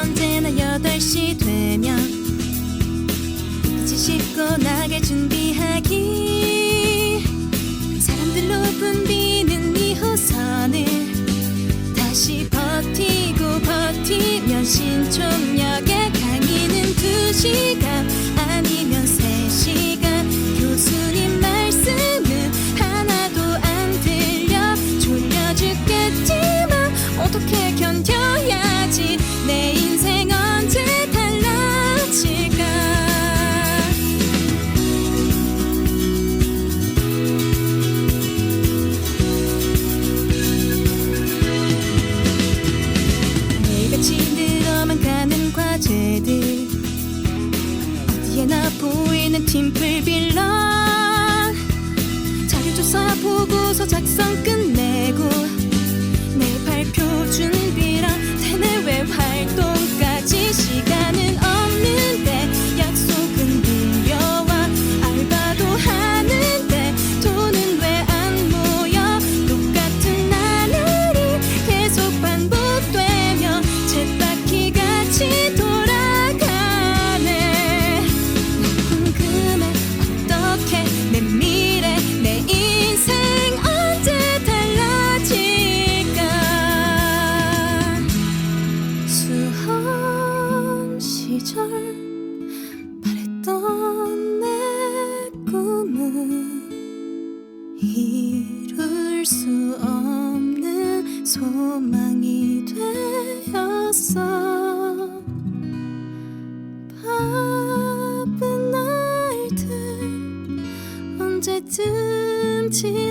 언제나 8시 되면 빛이 씻고 나게 준비하기. 사람들로 붐비는 이 호선을 다시 버티고 버티면 신촌역에 수 없는 소망이 되었어. 바쁜 날들 언제쯤 지